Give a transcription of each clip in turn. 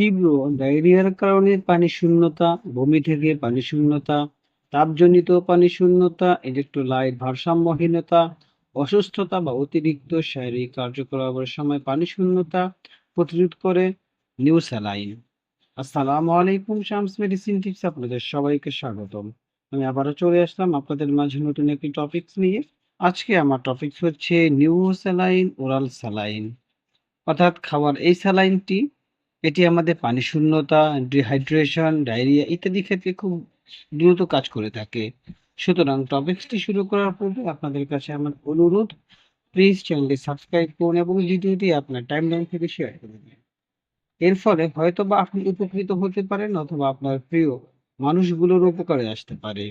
তীব্র ডায়রিয়ার কারণে পানি শূন্যতা, বমি থেকে পানি শূন্যতা, তাপজনিত পানি শূন্যতা, ইলেকট্রোলাইট ভারসাম্যহীনতা, অসুস্থতা বা অতিরিক্ত শারীরিক কার্যকলাপের সময় পানি শূন্যতা প্রতিরোধ করে নিউস্যালাইন। আসসালামু আলাইকুম শামস মেডিসিন টিপস আপনাদের সবাইকে স্বাগতম। আমি আবারও চলে আসলাম আপনাদের মাঝে নতুন একটি টপিকস নিয়ে। আজকে আমার টপিকস হচ্ছে নিউস্যালাইন ওরাল স্যালাইন অর্থাৎ খাওয়ার এই স্যালাইনটি এটি আমাদের পানি শূন্যতা, ডিহাইড্রেশন, ডায়রিয়া ইত্যাদি ক্ষেত্রে খুব দ্রুত কাজ করে থাকে। সুতরাং টপিকসটি শুরু করার পূর্বে আপনাদের কাছে আমার অনুরোধ প্লিজ চ্যানেলটি সাবস্ক্রাইব করুন এবং ভিডিওটি আপনার টাইমলাইন থেকে শেয়ার করে দিন। এর ফলে হয়তোবা আপনি উপকৃত হতে পারেন অথবা আপনার প্রিয় মানুষগুলোর উপকারে আসতে পারে।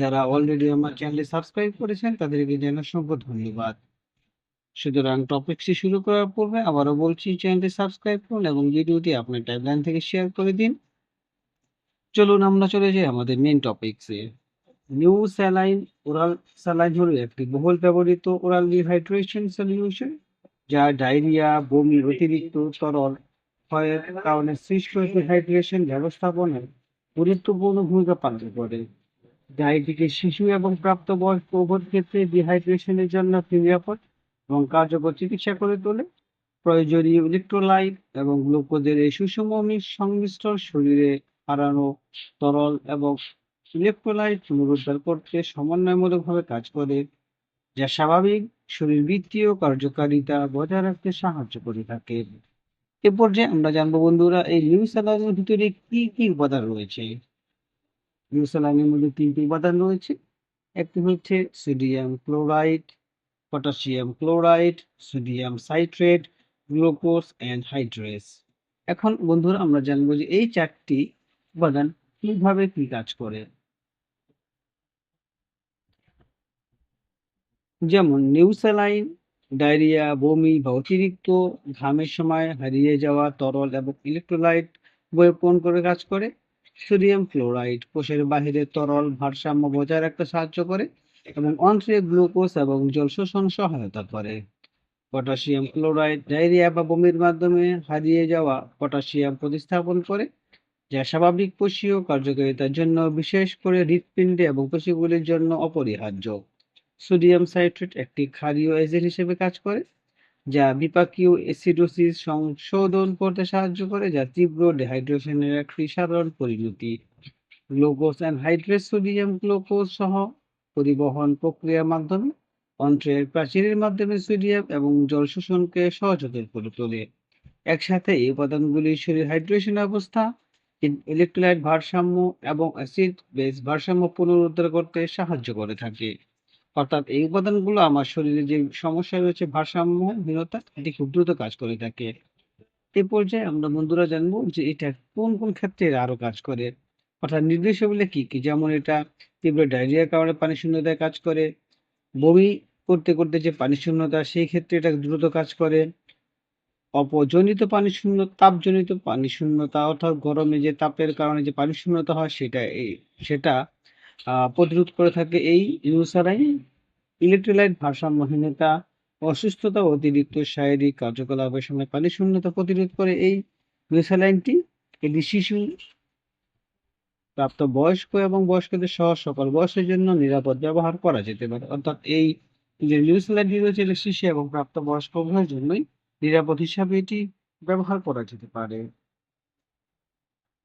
যারা অলরেডি আমার চ্যানেলে সাবস্ক্রাইব করেছেন তাদেরকে জানাই অসংখ্য ধন্যবাদ। সুতরাং টপিকসটি শুরু করার পূর্বে আবারও বলছি চ্যানেলটি সাবস্ক্রাইব করুন এবং ভিডিওটি আপনার টাইমলাইন থেকে শেয়ার করে দিন। চলুন আমরা চলে যাই আমাদের মেইন টপিকসে। নিউ স্যালাইন ওরাল স্যালাইন হলো একটি বহুল ব্যবহৃত ওরাল রিহাইড্রেশন সলিউশন যা ডায়রিয়া, বমি, অতিরিক্ত তরল ক্ষয়ের কারণে সৃষ্ট ডিহাইড্রেশন ব্যবস্থাপনায় গুরুত্বপূর্ণ ভূমিকা পালন করে। যা এটিকে শিশু এবং প্রাপ্তবয়স্ক উভয় ক্ষেত্রে ডিহাইড্রেশনের জন্য নিরাপদ এবং কার্যকর চিকিৎসা করে তোলে। প্রয়োজনীয় ইলেকট্রোলাইট এবং গ্লুকোজের এই সুষম সংমিশ্রণ শরীরে হারানো তরল এবং ইলেকট্রোলাইট পুনরুদ্ধার করতে সমন্বয়মূলকভাবে কাজ করে, যা স্বাভাবিক শরীর শরীরবৃত্তীয় কার্যকারিতা বজায় রাখতে সাহায্য করে থাকে। এ পর্যায়ে আমরা জানব বন্ধুরা, এই নিউস্যালাইনের ভিতরে কি কি উপাদান রয়েছে? নিউস্যালাইনের মধ্যে তিনটি উপাদান রয়েছে। একটি হচ্ছে sodium chloride potassium chloride sodium citrate glucose anhydrous এখন বন্ধুরা, আমরা জানব যে এই চারটি উপাদান কীভাবে কি কাজ করে। যেমন নিউস্যালাইন ডায়রিয়া, বমি বা অতিরিক্ত ঘামের সময় হারিয়ে যাওয়া, তরল এবং ইলেকট্রোলাইট বয়ে পূরণ করে কাজ করে। সোডিয়াম ক্লোরাইড কোষের বাহিরে তরল ভারসাম্য বজায় রাখতে সাহায্য করে। এবং অন্ত্রে গ্লুকোজ এবং জল শোষণ সহায়তা করে। পটাশিয়াম ক্লোরাইড ডায়রিয়া বা বমির মাধ্যমে হারিয়ে যাওয়া পটাশিয়াম প্রতিস্থাপন করে, যা স্বাভাবিক কোষীয় কার্যকারিতার জন্য বিশেষ করে হৃৎপিণ্ডে এবং পেশিগুলির জন্য অপরিহার্য। সোডিয়াম সাইট্রেট একটি ক্ষারীয় এজেন্ট হিসেবে কাজ করে, যা বিপাকীয় অ্যাসিডোসিস সংশোধন করতে সাহায্য করে, যা তীব্র ডিহাইড্রেশনের একটি সাধারণ পরিণতি। Glucose and hydrate sodium glucose সহ পরিবহন প্রক্রিয়ার মাধ্যমে, অন্ত্রের প্রাচীরের মাধ্যমে সোডিয়াম এবং জল শোষণকে সহজতর করে তোলে। একসাথে এই উপাদানগুলি শরীর হাইড্রেশন অবস্থা, ইলেকট্রোলাইট ভারসাম্য এবং অ্যাসিড বেস ভারসাম্য পুনরুদ্ধার করতে সাহায্য করে থাকে। অর্থাৎ এই উপাদানগুলো আমার শরীরে যে সমস্যা রয়েছে ভারসাম্যহীনতা এটি খুব দ্রুত কাজ করে থাকে। এই পর্যায়ে আমরা বন্ধুরা জানব যে এটা কোন কোন ক্ষেত্রে আরও কাজ করে। অর্থাৎ নির্দেশাবলী কি কি? যেমন এটা তীব্র ডায়রিয়ার কারণে পানি শূন্যতায় কাজ করে। বমি করতে করতে যে পানি শূন্যতা, সেই ক্ষেত্রে এটা দ্রুত কাজ করে। অপজনিত পানি শূন্য, তাপজনিত পানি শূন্যতা অর্থাৎ গরমে যে তাপের কারণে যে পানি শূন্যতা হয়, সেটা এই, সেটা প্রতিরোধ করে থাকে এই নিউসারাইন ইলেকট্রোলাইট ভারসাম্যহীনতা, অসুস্থতা অতিরিক্ত শারীরিক কার্যকলাপের সময় পানি শূন্যতা প্রতিরোধ করে এই নিউসালাইনটি এটি শিশু প্রাপ্ত বয়স্ক এবং বয়স্কদের সহ সকল বয়সের জন্য নিরাপদ ব্যবহার করা যেতে পারে। অর্থাৎ এই যে নিউজিল্যান্ডটি রয়েছে শিশু এবং প্রাপ্ত বয়স্ক উভয়ের জন্যই নিরাপদ হিসাবে এটি ব্যবহার করা যেতে পারে।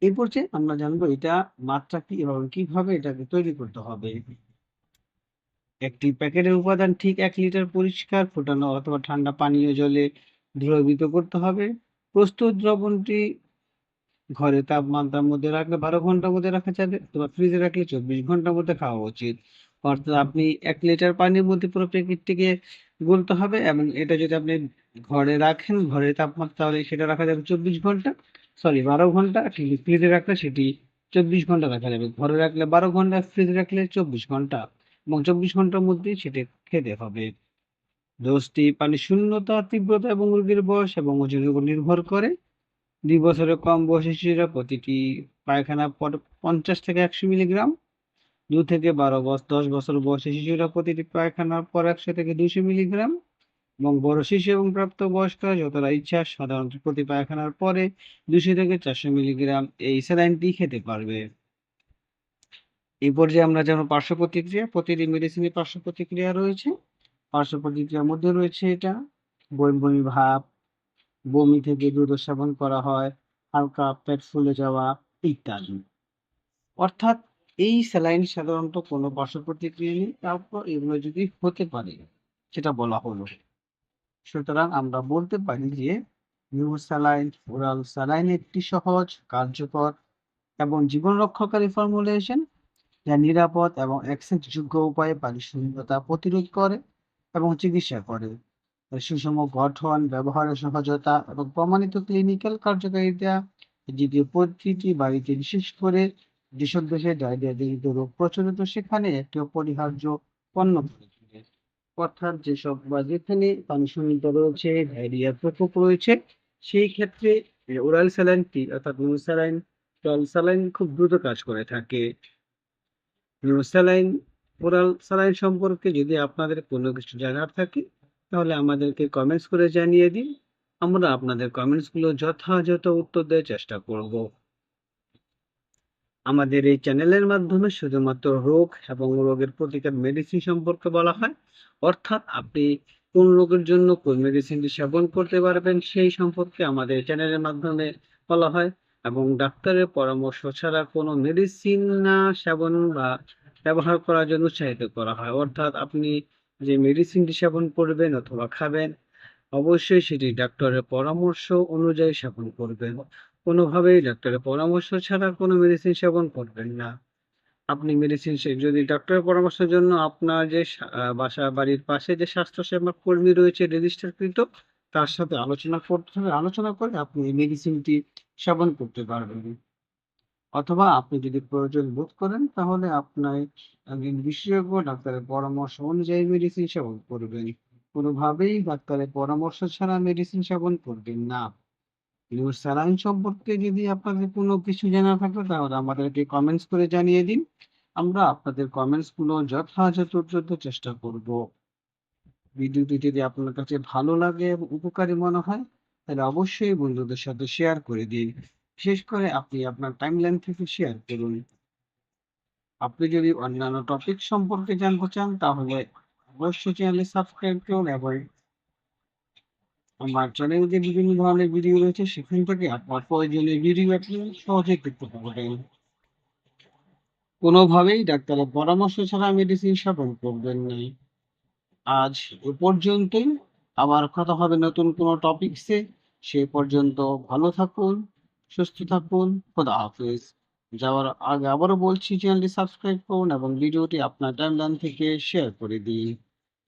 এরপর পর্যায়ে আমরা জানব এটা মাত্রা কি এবং কীভাবে এটাকে তৈরি করতে হবে। একটি প্যাকেটের উপাদান ঠিক এক লিটার পরিষ্কার, ফোটানো অথবা ঠান্ডা পানীয় জলে দ্রবীভূত করতে হবে। প্রস্তুত দ্রবণটি ঘরে তাপমাত্রার মধ্যে রাখলে বারো ঘণ্টার মধ্যে রাখা যাবে অথবা ফ্রিজে রাখলে চব্বিশ ঘণ্টার মধ্যে খাওয়া উচিত। অর্থাৎ আপনি এক লিটার পানির মধ্যে পুরো প্যাকেটটিকে গুলতে হবে এবং এটা যদি আপনি ঘরে রাখেন ঘরের তাপমাত্রা তাহলে সেটা রাখা যাবে চব্বিশ ঘণ্টা সরি বারো ঘণ্টা, কিন্তু ফ্রিজে রাখলে সেটি চব্বিশ ঘণ্টা রাখা যাবে। ঘরে রাখলে বারো ঘণ্টা ফ্রিজে রাখলে চব্বিশ ঘণ্টা, এবং চব্বিশ ঘণ্টার মধ্যে সেটি খেতে হবে। ডোজটি পানি শূন্যতা, তীব্রতা এবং রোগীর বয়স এবং ওজনের উপর নির্ভর করে। দুই বছরের কম বয়সী শিশুরা প্রতিটি পায়খানা পঞ্চাশ থেকে একশো মিলিগ্রাম, দু থেকে বারো বছর দশ বছর বয়সী শিশুরা প্রতিটি পায়খানার পর একশো থেকে দুশো মিলিগ্রাম এবং বড় শিশু এবং প্রাপ্ত প্রাপ্তবয়স্করা যতটা ইচ্ছা সাধারণত প্রতি পায়খানার পরে দুশো থেকে চারশো মিলিগ্রাম এই স্যালাইনটি খেতে পারবে। এই পর্যায়ে আমরা যেমন পার্শ্ব প্রতিক্রিয়া। প্রতিটি মেডিসিনের পার্শ্ব প্রতিক্রিয়া রয়েছে। পার্শ্ব প্রতিক্রিয়ার মধ্যে রয়েছে এটা বমি বমি ভাব বমি থেকে দ্রুত সেবন করা হয়, হালকা পেট ফুলে যাওয়া ইত্যাদি। অর্থাৎ এই স্যালাইন সাধারণত কোনো পার্শ্ব প্রতিক্রিয়া নেই, তারপর এগুলো যদি হতে পারে, সেটা বলা হলো। সুতরাং আমরা বলতে পারি যে নিউ স্যালাইন ওরাল স্যালাইন একটি সহজ, কার্যকর এবং জীবন রক্ষাকারী ফর্মুলেশন যা নিরাপদ এবং অ্যাক্সেসযোগ্য উপায়ে পারিশূন্যতা প্রতিরোধ করে এবং চিকিৎসা করে। সুষম গঠন, ব্যবহারের সহজতা এবং প্রমাণিত ক্লিনিক্যাল কার্যকারিতা দ্বিতীয় প্রতিটি বাড়িতে বিশেষ করে যেসব দেশে ডায়রিয়া জনিত রোগ প্রচলিত, সেখানে একটি অপরিহার্য পণ্য অর্থাৎ যেসব বা যেখানে পানিশূন্যত রয়েছে, ডায়রিয়ার প্রকোপ রয়েছে, সেই ক্ষেত্রে ওরাল স্যালাইনটি অর্থাৎ নিউ স্যালাইন ওরাল স্যালাইন খুব দ্রুত কাজ করে থাকে। নিউ স্যালাইন ওরাল স্যালাইন সম্পর্কে যদি আপনাদের কোনো কিছু জানার থাকে তাহলে আমাদেরকে কমেন্টস করে জানিয়ে দিন। আমরা আপনাদের কমেন্টসগুলো যথাযথ উত্তর দেওয়ার চেষ্টা করব। আমাদের এই চ্যানেলের মাধ্যমে শুধুমাত্র রোগ এবং রোগের প্রতিকার মেডিসিন সম্পর্কে বলা হয়। অর্থাৎ আপনি কোন রোগের জন্য কোন মেডিসিনটি সেবন করতে পারবেন সেই সম্পর্কে আমাদের চ্যানেলের মাধ্যমে বলা হয় এবং ডাক্তারের পরামর্শ ছাড়া কোনো মেডিসিন না সেবন বা ব্যবহার করার জন্য উৎসাহিত করা হয়। অর্থাৎ আপনি যে মেডিসিনটি সেবন করবেন অথবা খাবেন, অবশ্যই সেটি ডাক্তারের পরামর্শ অনুযায়ী সেবন করবেন। কোনোভাবেই ডাক্তারের পরামর্শ ছাড়া কোনো মেডিসিন সেবন করবেন না। আপনি মেডিসিন যদি ডাক্তারের পরামর্শের জন্য আপনার যে বাসা বাড়ির পাশে যে স্বাস্থ্যসেবা কর্মী রয়েছে রেজিস্টারকৃত তার সাথে আলোচনা করতে হবে। আলোচনা করে আপনি মেডিসিনটি সেবন করতে পারবেন। অথবা আপনি যদি প্রয়োজন বোধ করেন, তাহলে আপনার একজন বিশেষজ্ঞ ডাক্তারের পরামর্শ অনুযায়ী মেডিসিন সেবন করবেন। কোনোভাবেই ডাক্তারের পরামর্শ ছাড়া মেডিসিন সেবন করবেন না। নিউজ স্যালাইন সম্পর্কে যদি আপনাদের কোনো কিছু জানা থাকে, তাহলে আমাদেরকে কমেন্টস করে জানিয়ে দিন। আমরা আপনাদের কমেন্টসগুলো যথাযথ চেষ্টা করব। ভিডিওটি যদি আপনার কাছে ভালো লাগে এবং উপকারী মনে হয়, তাহলে অবশ্যই বন্ধুদের সাথে শেয়ার করে দিন। বিশেষ করে আপনি আপনার টাইমলাইন থেকে শেয়ার করুন। আপনি যদি অন্যান্য টপিক সম্পর্কে জানতে চান, তাহলে অবশ্যই চ্যানেলে সাবস্ক্রাইব করুন এবং আমার চ্যানেলে যে বিভিন্ন ধরনের ভিডিও রয়েছে, সেখান থেকে আপনার প্রয়োজনীয় ভিডিও আপনি সহজেই দেখতে পারবেন। কোনোভাবেই ডাক্তারের পরামর্শ ছাড়া মেডিসিন সেবন করবেন না। আজ এ পর্যন্তই। আবার কথা হবে নতুন কোনো টপিকসে সে পর্যন্ত ভালো থাকুন। সুস্থ থাকুন, খোদা হাফিজ। যাওয়ার আগে আবারও বলছি চ্যানেলটি সাবস্ক্রাইব করুন এবং ভিডিওটি আপনার টাইমলাইন থেকে শেয়ার করে দিন।